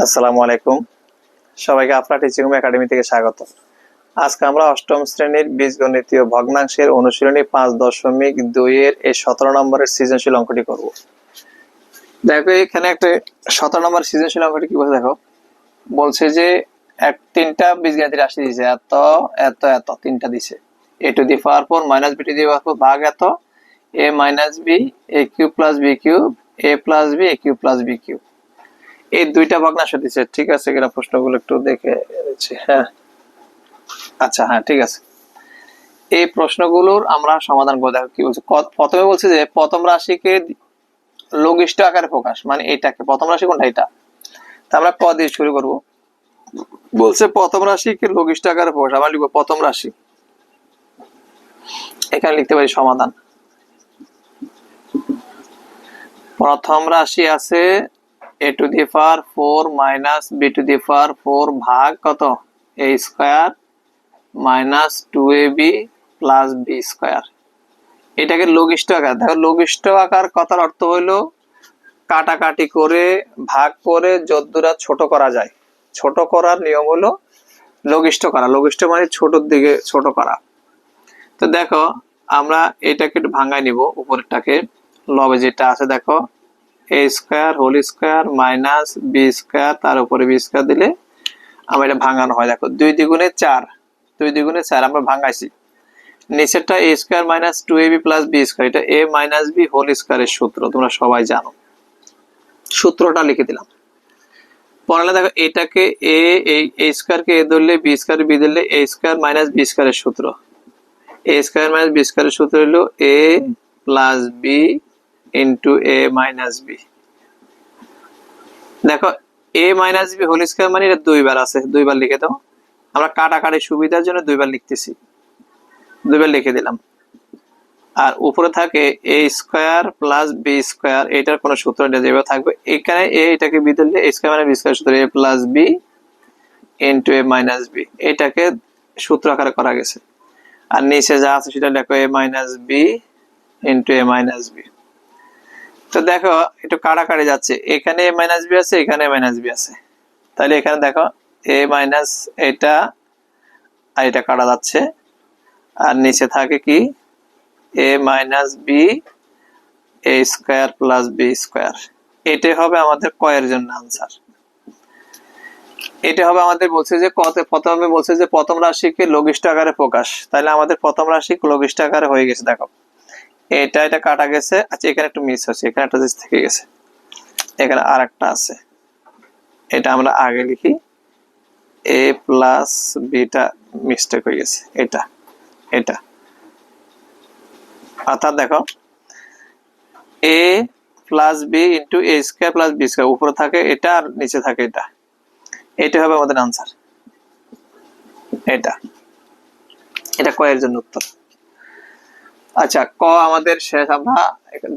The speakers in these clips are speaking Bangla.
আসসালামু আলাইকুম। সবাইকে আপনার টিচিং একাডেমি থেকে স্বাগত। আজকে আমরা অষ্টম শ্রেণির বীজগণিতীয় ভগ্নাংশের অনুশীলনী পাঁচ দশমিক দুই এর এই সতেরো নম্বরের সৃজনশীল অঙ্কটি করব। দেখো, এখানে একটা সতেরো নম্বর সৃজনশীল অঙ্কটি কি বলছে? দেখো, বলছে যে এক তিনটা বীজগণিত রাশি দিয়েছে, এত এত এত, তিনটা দিছে a to the power four minus b to the power four ভাগ এত, a minus b, a cube plus b cube, a plus b, a cube plus b cube. এই দুইটা ভগ্নাংশ দিচ্ছে ঠিক আছে এখানে প্রশ্নগুলো একটু দেখে হ্যাঁ। আচ্ছা হ্যাঁ ঠিক আছে। এই প্রশ্নগুলোর আমরা সমাধান করে দেখো কি বলছে? প্রথমে বলছে যে, প্রথম রাশিকে লঘিষ্ঠ আকারে প্রকাশ মানে এটাকে। প্রথম রাশি কোনটা? এটা। তা আমরা ক দিয়ে শুরু করব। বলছে, প্রথম রাশিকে লঘিষ্ঠ আকারে প্রকাশ। আমরা লিখব, প্রথম রাশি। এখানে লিখতে পারি সমাধান। প্রথম রাশি আছে a to the power four minus b to the power four ভাগ কত? A square minus two a b plus b square এটাকে লঘিষ্ঠ আকার। দেখো, লঘিষ্ঠ আকার কথার অর্থ হইল কাটাকাটি করে, ভাগ করে, যদ্দুরা ছোট করা যায়। ছোট করার নিয়ম হলো লঘিষ্ঠ করা। লঘিষ্ঠ মানে ছোটর দিকে ছোট করা। তো দেখো, আমরা এটাকে ভাঙাই নিব, উপরেরটাকে। লবে যেটা আছে, দেখো a square whole square minus b square তার উপরে বি স্কোয়ার দিলে আমরা এটা ভাঙানো হয়। দেখো, দুই দ্বিগুণে চার, দুই দ্বিগুণে চার আমরা ভাঙাইছি। নিচেরটা a square minus two a b plus b square এটা এ মাইনাস বি হোল স্কোয়ারের সূত্র, তোমরা সবাই জানো। সূত্রটা লিখে দিলাম। পড়ালে দেখো, এটাকে এ এ স্কোয়ারকে এ ধরলে বি স্কোয়ার বি ধরলে এ স্কোয়ার মাইনাস বি স্কোয়ারের সূত্র। এ স্কোয়ার মাইনাস বি স্কোয়ারের সূত্র হলো a plus b into a minus b দেখো a minus b whole square মানে এটা দুইবার আছে, দুইবার লিখে দাও। আমরা কাটাকাটি সুবিধার জন্য দুইবার লিখতেছি। দুইবার লিখে দিলাম। আর উপরে থাকে a square plus b square এটার কোনো সূত্র নেই যেভাবে থাকবে। এখানে এ এটাকে বি দিলে এ স্কোয়ার মানে বি স্কোয়ার সূত্র a plus b into a minus b এটাকে সূত্র আকারে করা গেছে। আর নিচে যা আছে সেটা লেখো a minus b into a minus b তো দেখো, একটু কাটাকাটি যাচ্ছে। এখানে এ মাইনাস বি আছে, এখানে মাইনাস বি আছে। তাহলে এখানে দেখো এ মাইনাস এটা, আর এটা কাটা যাচ্ছে। আর নিচে থাকে কি? A minus b a square plus b square এটাই হবে আমাদের কয়ের জন্য আনসার এটা হবে আমাদের বলছে যে কত প্রথমে বলছে যে প্রথম রাশিকে লঘিষ্ঠ আকারে প্রকাশ। তাহলে আমাদের প্রথম রাশি লঘিষ্ঠ আকারে হয়ে গেছে, দেখো। এটা এটা কাটা গেছে। আচ্ছা এখানে একটু মিস হচ্ছে এখানে একটা জিনিস থেকে গেছে। এখানে আর একটা আছে। এটা আমরা আগে লিখি। এ প্লাস বিটা মিস্টেক হয়ে গেছে। এটা এটা। অর্থাৎ দেখো a plus b into a square plus b square উপরে থাকে এটা আর নিচে থাকে এটা। এটা হবে আমাদের আনসার এটা। এটা কয়ের জন্য উত্তর। আচ্ছা ক আমাদের শেষ, আমরা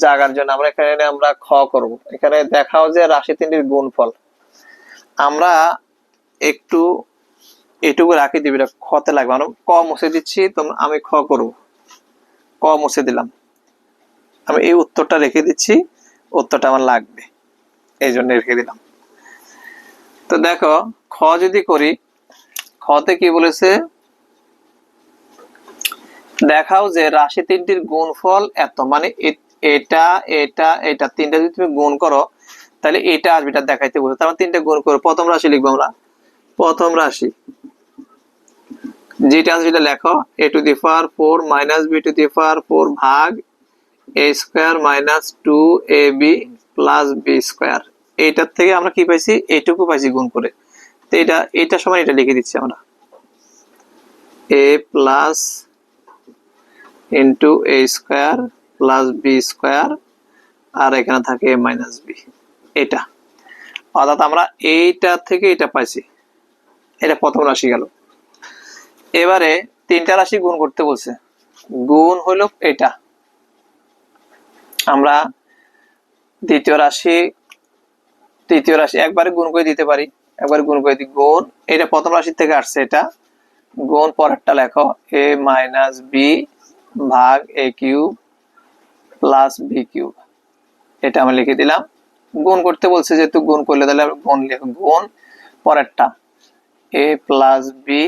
জাগার জন্য, আমরা এখানে আমরা খ করব। এখানে দেখাও যে রাশি তিনটির গুণফল। আমরা একটু এটুকু রাখি দিবি খতে লাগবে। আমরা ক মুছে দিচ্ছি তোমরা আমি খ করব। ক মুছে দিলাম। আমি এই উত্তরটা রেখে দিচ্ছি, উত্তরটা আমার লাগবে। এই জন্য রেখে দিলাম। তো দেখো, খ যদি করি, খতে কি বলেছে? দেখাও যে রাশি তিনটির গুণফল এত। মানে এটা এটা এটা, তিনটা যদি তুমি গুণ করো, তাহলে এটা আসবে, এটা দেখাইতে বলছে। তার মানে তিনটা গুণ করো। প্রথম রাশি লিখব আমরা। প্রথম রাশি। যেটা আছে সেটা লেখো। A to the power four minus b to the power four ভাগ a square minus two a b plus b square এইটার থেকে আমরা কি পাইছি? এইটুকু পাইছি গুণ করে। তো এটা এটা সময় এটা লিখে দিচ্ছি আমরা। A plus into a square plus b square আর এখানে থাকে এ মাইনাস বি এটা। অর্থাৎ আমরা এইটা থেকে এটা পাইছি। এটা প্রথম রাশি গেল। এবারে তিনটা রাশি গুণ করতে বলছে। গুণ হলো এটা। আমরা দ্বিতীয় রাশি, তৃতীয় রাশি একবারে গুণ করে দিতে পারি। একবারে গুণ করে দিই, গুণ। এটা প্রথম রাশি থেকে আসছে এটা। গুণ পরেরটা লেখো এ মাইনাস বি ভাগ a cube plus b cube এটা আমি লিখে দিলাম। গুণ করতে বলছে যেহেতু গুণ করলে তাহলে গুণ গুণ পরেরটা। এ প্লাস বি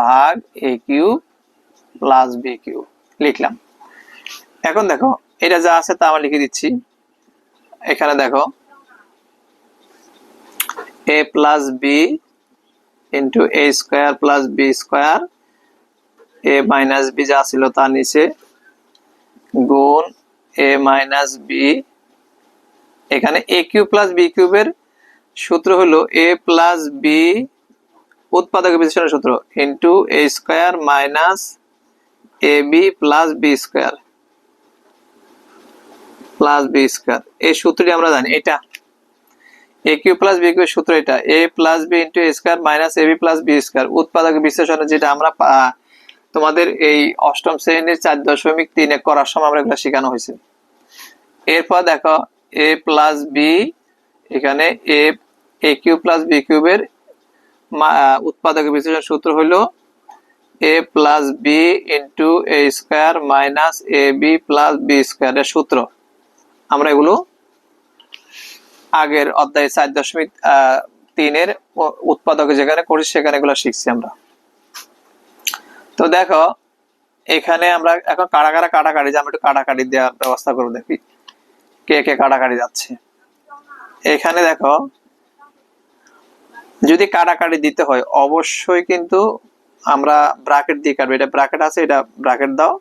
ভাগ a cube plus b cube লিখলাম। এখন দেখো, এটা যা আছে তা আমরা লিখে দিচ্ছি। এখানে দেখো a plus b into a square plus b square a minus b যা ছিল তার নিচে গুণ এ মাইনাস বি। এখানে এ কিউব প্লাস বি কিউবের সূত্র হলো এ প্লাস বি উৎপাদক বিশ্লেষণের সূত্র into a square minus a b plus b square. Plus b square. এই সূত্রটি আমরা জানি, এটা। A cube plus b cube সূত্র এটা। A plus b into a square minus a b plus b square. উৎপাদক বিশ্লেষণে যেটা আমরা তোমাদের এই অষ্টম শ্রেণির চার দশমিক তিনে করার সময় আমরা এগুলো শেখানো হয়েছে। এরপর দেখো এ প্লাস বি এখানে a a cube plus b কিউবের উৎপাদক বিশ্লেষণ সূত্র হলো a plus b into a square minus a b plus b স্কোয়ারের সূত্র। আমরা এগুলো আগের অধ্যায় চার দশমিক তিনের উৎপাদক যেখানে করি সেখানে এগুলো শিখছি আমরা। তো দেখো, এখানে আমরা এখন কাটা কাটা কাটাকাটি, যে আমরা একটু কাটাকাটি দেওয়ার ব্যবস্থা করব দেখি। কে কে কাটাকাটি যাচ্ছে। এখানে দেখো, যদি কাটাকাটি দিতে হয়, অবশ্যই কিন্তু আমরা ব্রাকেট দিয়ে কাটবো। এটা ব্রাকেট আছে, এটা ব্রাকেট দাও।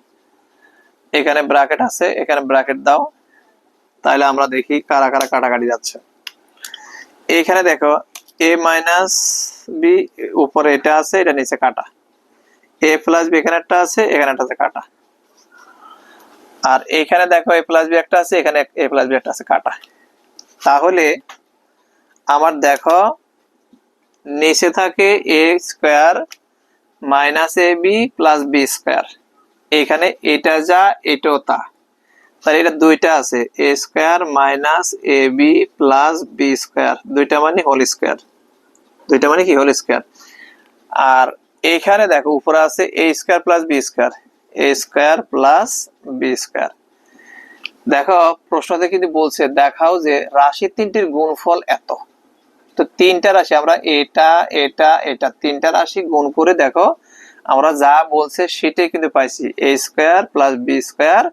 এখানে ব্রাকেট আছে, এখানে ব্রাকেট দাও। তাহলে আমরা দেখি কারা কারা কাটাকাটি যাচ্ছে। এখানে দেখো, এ মাইনাস বি, উপরে এটা আছে, এটা নিচে কাটা। এ প্লাস বি এখানে একটা আছে, এখানে একটা আছে কাটা। আর এখানে দেখো এ প্লাস বি একটা আছে, এখানে এ প্লাস বি একটা আছে, কাটা। তাহলে আমার দেখো, নিচে থাকে a square minus a b plus b square এখানে এটা যা, এটাও তা। তাহলে এটা দুইটা আছে a square minus a b plus b square দুইটা মানে হোল স্কোয়ার দুইটা মানে কি? হোল স্কোয়ার আর এখানে দেখো, উপরে আছে a square plus b square a square plus b square দেখো, প্রশ্নতে কিন্তু বলছে, দেখাও যে রাশি তিনটির গুণফল এত। তো তিনটা রাশি, আমরা এটা এটা এটা, তিনটা রাশি গুণ করে দেখো, আমরা যা বলছে সেটাই কিন্তু পাইছি। A square plus b square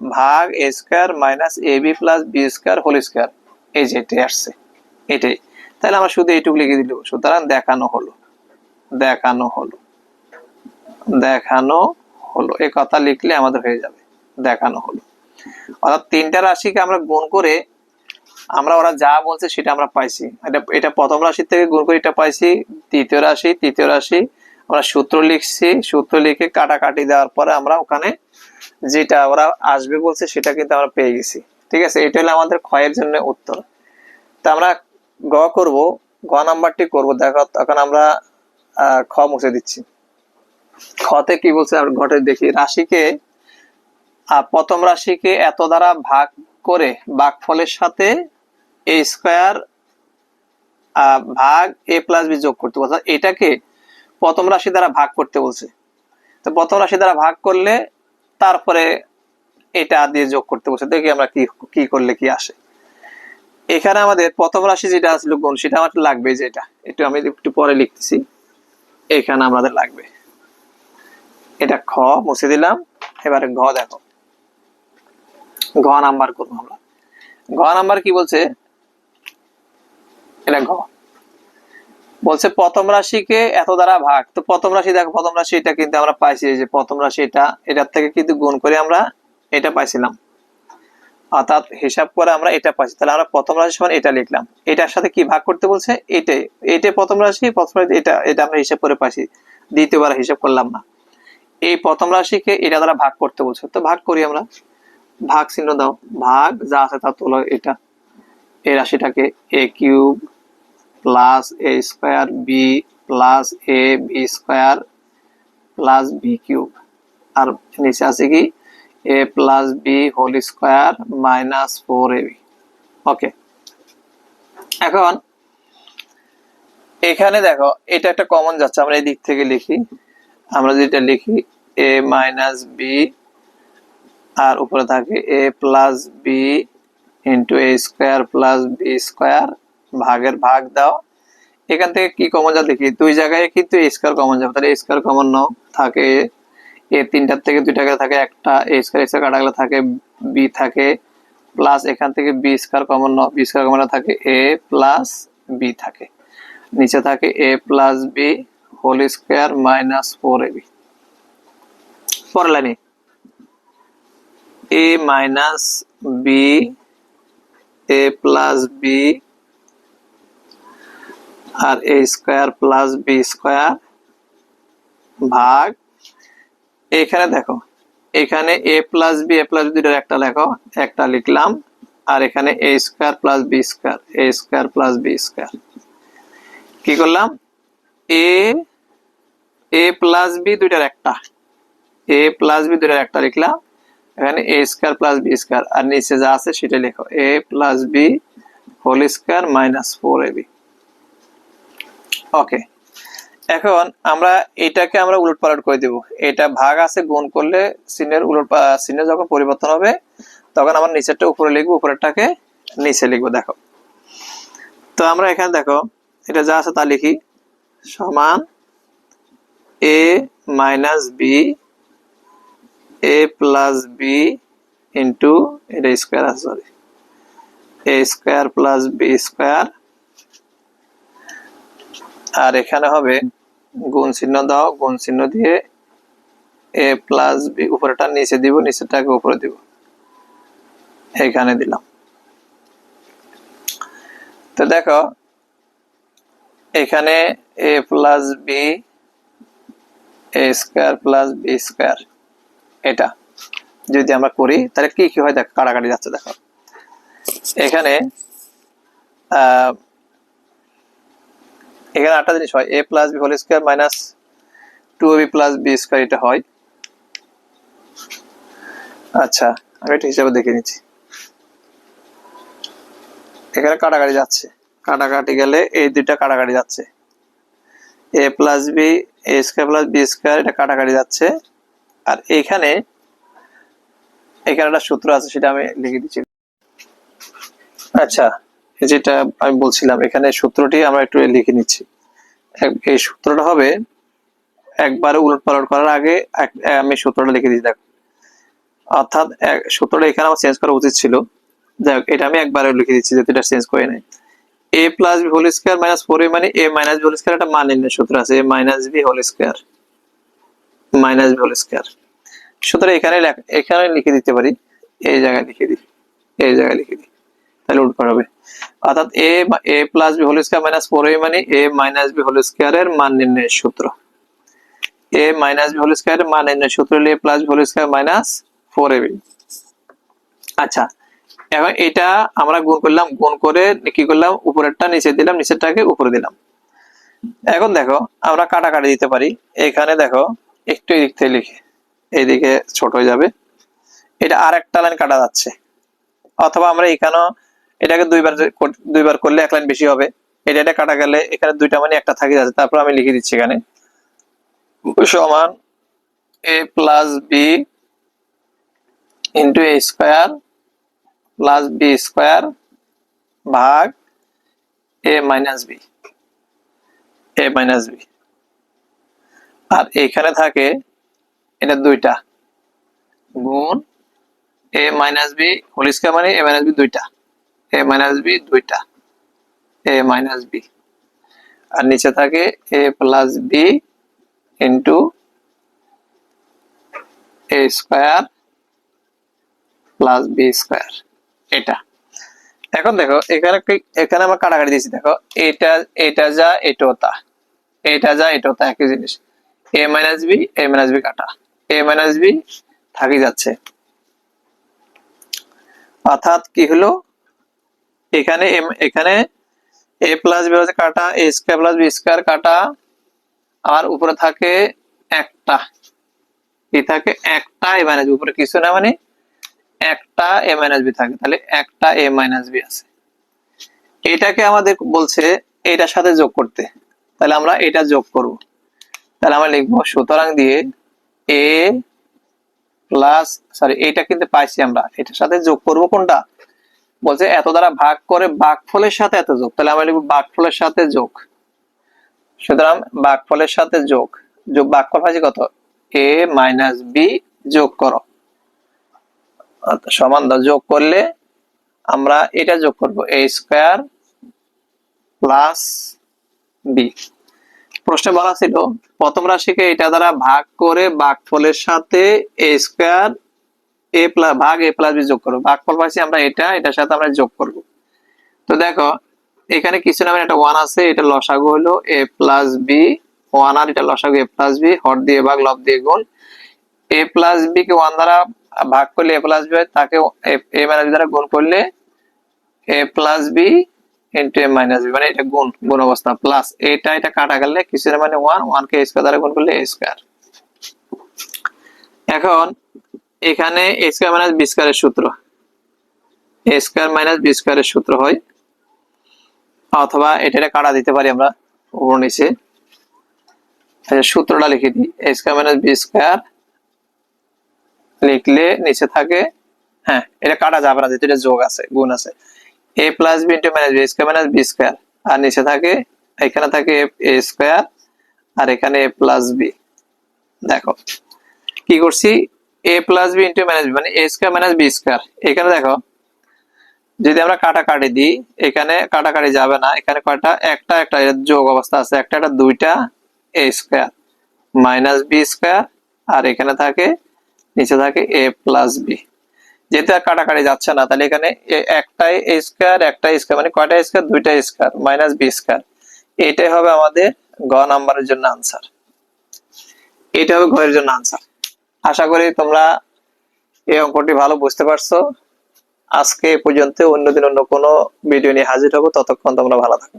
ভাগ a square minus a b plus b square whole square এই যে, এটাই আসছে। এটাই। তাহলে আমরা শুধু এইটুকু লিখে দিল সুতরাং দেখানো হলো। দেখানো হলো। দেখানো হলো। এই কথা লিখলে আমাদের হয়ে যাবে। দেখানো হলো। অর্থাৎ তিনটা রাশিকে আমরা গুণ করে আমরা ওরা যা বলছে সেটা আমরা পাইছি। এটা এটা প্রথম রাশি থেকে গুণ করে এটা পাইছি। তৃতীয় রাশি তৃতীয় রাশি, আমরা সূত্র লিখছি। সূত্র লিখে কাটাকাটি দেওয়ার পরে আমরা ওখানে যেটা ওরা আসবে বলছে সেটা কিন্তু আমরা পেয়ে গেছি। ঠিক আছে? এটা হলো আমাদের ক্ষয়ের জন্য উত্তর। তা আমরা গ করব। গ নাম্বারটি করব। দেখো, তখন আমরা খ মুছে দিচ্ছি। খতে কি বলছে ঘটে দেখি। রাশিকে প্রথম রাশিকে এত দ্বারা ভাগ করে ভাগফলের সাথে এ স্কোয়ার ভাগ এ প্লাস বি যোগ করতে বলছে। এটাকে প্রথম রাশি দ্বারা ভাগ করতে বলছে। তো প্রথম রাশি দ্বারা ভাগ করলে তারপরে এটা দিয়ে যোগ করতে বলছে। দেখি আমরা কি কি করলে কি আসে। এখানে আমাদের প্রথম রাশি যেটা আসলো গুণ সেটা আমার লাগবে যেটা একটু আমি একটু পরে লিখতেছি। এখানে আমাদের লাগবে। এটা খ, মুছে দিলাম। এবারে ঘ দেখো। ঘ নাম্বার করব আমরা। ঘ নাম্বার কি বলছে? এটা ঘ। বলছে, প্রথম রাশিকে এত দ্বারা ভাগ। তো প্রথম রাশি দেখো, প্রথম রাশি এটা কিন্তু আমরা পাইছি যে প্রথম রাশি এটা এটার থেকে কিন্তু গুণ করে আমরা এটা পাইছিলাম। অর্থাৎ হিসাব করে আমরা এটা পাইছি তাহলে আমরা প্রথম রাশি সমান এটা লিখলাম। এটার সাথে কি ভাগ করতে বলছে? এটা এটাই প্রথম রাশি, প্রথম এটা এটা আমরা হিসাব করে পাইছি দ্বিতীয়বার হিসাব করলাম না। এই প্রথম রাশিকে এটা দ্বারা ভাগ করতে বলছে। তো ভাগ করি আমরা। ভাগ চিহ্ন দাও। ভাগ যা আছে তা তোলো এটা। এই রাশিটাকে a cube plus a square b plus a b square plus b cube. আর নিচে আছে কি? A plus b whole square minus four a b. Okay. এখন এখানে দেখো, এটা একটা কমন যাচ্ছে, আমরা এই দিক থেকে লিখি। আমরা যেটা লিখি, এ মাইনাস বি, আর উপরে থাকে a plus b into a square plus b square ভাগের ভাগ দাও। এখান থেকে কি কমন যা দেখি, দুই জায়গায় কিন্তু এ স্কোয়ার কমন যাবে, তাহলে এ স্কোয়ার কমন নাও, থাকে এ তিনটার থেকে দুইটা গেলে থাকে, একটা এ স্কোয়ার স্কোয়ার কাটা গেলে থাকে বি থাকে প্লাস এখান থেকে বি স্কোয়ার কমন নাও বি স্কোয়ার কমন থাকে এ প্লাস বি থাকে। নিচে থাকে a plus b whole square minus four a b পরের লাইনে। A minus b a plus b R a square plus b square ভাগ এখানে দেখো, এখানে a plus b a plus b দুটোর একটা লেখো, একটা লিখলাম, আর এখানে a square plus b square a square plus b square কি করলাম? এ এ প্লাস বি দুইটার একটা। এ প্লাস বি দুইটার একটা লিখলাম, এখানে a square plus b square আর নিচে যা আছে সেটা লেখো। A plus b whole square minus four a b okay এখন আমরা এটাকে আমরা উলট পালট করে দেব। এটা ভাগ আছে গুণ করলে চিহ্নের উলট চিহ্ন যখন পরিবর্তন হবে, তখন আমরা নিচেরটা উপরে লিখব, উপরেরটাকে নিচে লিখব, দেখো। তো আমরা এখানে দেখো, এটা যা আছে তা লিখি। সমান a minus b a plus b into এটা স্কোয়ার আছে sorry a square plus b square আর এখানে হবে গুণ চিহ্ন দাও, গুণ চিহ্ন দিয়ে এ প্লাস বি উপরেটা নিচে দিব, নিচেরটাকে উপরে দিব। এখানে দিলাম। তো দেখো, এখানে a plus b a square plus b square এটা। যদি আমরা করি, তাহলে কি কি হয়? দেখো কাটাকাটি যাচ্ছে, দেখো। এখানে, আহ এখানে আটটা জিনিস হয় a plus b whole square minus two b plus b square এটা হয়। আচ্ছা আমি এটা হিসাবে দেখে নিচ্ছি। এখানে কাটাকাটি যাচ্ছে। কাটাকাটি গেলে এই দুইটা কাটাকাটি যাচ্ছে। A plus b a square plus b square এটা কাটাকাটি যাচ্ছে। আর এখানে এখানে একটা সূত্র আছে, সেটা আমি লিখে দিচ্ছি। আচ্ছা যেটা আমি বলছিলাম, এখানে সূত্রটি আমরা একটু লিখে নিচ্ছি। এই সূত্রটা হবে, একবারে উলট পালট করার আগে আমি সূত্রটা লিখে দিচ্ছি দেখো। অর্থাৎ সূত্রটা এখানে আমার চেঞ্জ করা উচিত ছিল। যাই হোক, এটা আমি একবারে লিখে দিচ্ছি যাতে এটা চেঞ্জ করে নেই a plus b whole square minus four a মানে a minus b whole square একটা মান নির্ণয় সূত্র আছে, a minus b whole square. Minus b whole square. সুতরাং এখানে এখানে লিখে দিতে পারি, এই জায়গায় লিখে দিই, এই জায়গায় লিখে দিই। তাহলে উৎপাদ হবে অর্থাৎ a a plus b whole square minus four a মানে এ মাইনাস বি হোল স্কোয়ারের মান নির্ণয়ের সূত্র। এ মাইনাস বি হোল স্কোয়ারের মান নির্ণয়ের সূত্র হলো a plus b whole square minus four a b আচ্ছা এখন এটা আমরা গুণ করলাম, গুণ করে কি করলাম? উপরেরটা নিচে দিলাম, নিচেরটাকে উপরে দিলাম। এখন দেখো, আমরা কাটাকাটি দিতে পারি। এখানে দেখো, একটু এদিক থেকে লিখে। এইদিকে ছোট হয়ে যাবে। এটা আর একটা লাইন কাটা যাচ্ছে। অথবা আমরা এখানেও এটাকে দুইবার দুইবার করলে এক লাইন বেশি হবে। এটা এটা কাটা গেলে এখানে দুইটা মানে একটা থাকে যাচ্ছে। তারপর আমি লিখে দিচ্ছি এখানে। সমান a plus b into a square plus b square ভাগ a minus b a minus b আর এখানে থাকে এটা দুইটা। গুণ a minus b whole square মানে এ মাইনাস বি দুইটা। এ মাইনাস বি দুইটা। এ মাইনাস বি আর নিচে থাকে A plus B into A square plus B square এটা। এখন দেখো, এখানে এখানে আমরা কাটাকাটি দিয়েছি, দেখো। এটা এটা যা, এটাও তা। এটা যা, এটাও একই জিনিস। A minus B A minus B কাটা। এ মাইনাস বি থাকি যাচ্ছে। অর্থাৎ কি হলো? এখানে এম- এখানে এ প্লাস বি হচ্ছে কাটা A square plus B square কাটা, আর উপরে থাকে একটা। কি থাকে একটা এ মাইনাস বি উপরে কিছু না মানে একটা এ মাইনাস বি থাকে। তাহলে একটা এ মাইনাস বি আছে। এটাকে আমাদের বলছে এটার সাথে যোগ করতে। তাহলে আমরা এটা যোগ করব। তাহলে আমরা লিখব, সুতরাং দিয়ে এ প্লাস সরি এটা কিন্তু পাইছি আমরা। এটার সাথে যোগ করব কোনটা? বলছে, এত দ্বারা ভাগ করে ভাগফলের সাথে এত যোগ। তাহলে আমরা লিখব ভাগফলের সাথে যোগ। সুতরাং ভাগফলের সাথে যোগ। যোগ ভাগফল পাচ্ছি কত? এ মাইনাস বি যোগ করো। সমান যোগ করলে আমরা এটা যোগ করব, এ স্কোয়ার প্লাস বি। প্রশ্নে বলা ছিল, প্রথম রাশিকে এটা দ্বারা ভাগ করে ভাগফলের সাথে এ স্কোয়ার এ ভাগ এ প্লাস বি যোগ করব ভাগফল পাইছি আমরা এটা, এটার সাথে আমরা যোগ করব। তো দেখো, এখানে কিছু নামের একটা ওয়ান আছে, এটা লসাগু হলো এ প্লাস বি ওয়ান আর এটা লসাগু এ প্লাস বি হর দিয়ে ভাগ, লব দিয়ে গুণ। এ প্লাস বি কে ওয়ান দ্বারা ভাগ করলে এ প্লাস বি হয়, তাকে এ মাইনাস দ্বারা গুণ করলে A plus B into A minus B মানে এটা গুণ গুণ অবস্থা প্লাস এটা এটা কাটা গেলে কিছু মানে ওয়ান ওয়ান কে স্কোয়ার দ্বারা গুণ করলে স্কোয়ার এখন এখানে এ স্কোয়ার মাইনাস বি স্কোয়ারের সূত্র। এ স্কোয়ার মাইনাস বি স্কোয়ারের সূত্র হয়। অথবা এটা কাটা দিতে পারি আমরা উপর নিচে। সূত্রটা লিখে দিই। A square minus B square লিখলে নিচে থাকে। হ্যাঁ এটা কাটা যাবে না যেহেতু এটা যোগ আছে, গুণ আছে। A plus B into minus B square minus B square আর নিচে থাকে, এখানে থাকে এ স্কোয়ার আর এখানে এ প্লাস বি দেখো, কি করছি? A plus B into minus B মানে A square minus B square এখানে দেখো, যদি আমরা কাটাকাটি দিই, এখানে কাটাকাটি যাবে না। এখানে কয়টা? একটা একটা যোগ অবস্থা আছে। একটা একটা, দুইটা A square minus B square আর এখানে থাকে, নিচে থাকে এ প্লাস বি যেহেতু আর কাটাকাটি যাচ্ছে না, তাহলে এখানে একটাই এ স্কোয়ার একটাই স্কোয়ার মানে কয়টা স্কোয়ার দুইটা স্কোয়ার মাইনাস বি স্কোয়ার এটাই হবে আমাদের গ নাম্বারের জন্য আনসার এটা হবে ঘরের জন্য আনসার আশা করি তোমরা এই অঙ্কটি ভালো বুঝতে পারছ। আজকে পর্যন্ত অন্যদিন অন্য কোনো ভিডিও নিয়ে হাজির হব। ততক্ষণ তোমরা ভালো থাকো।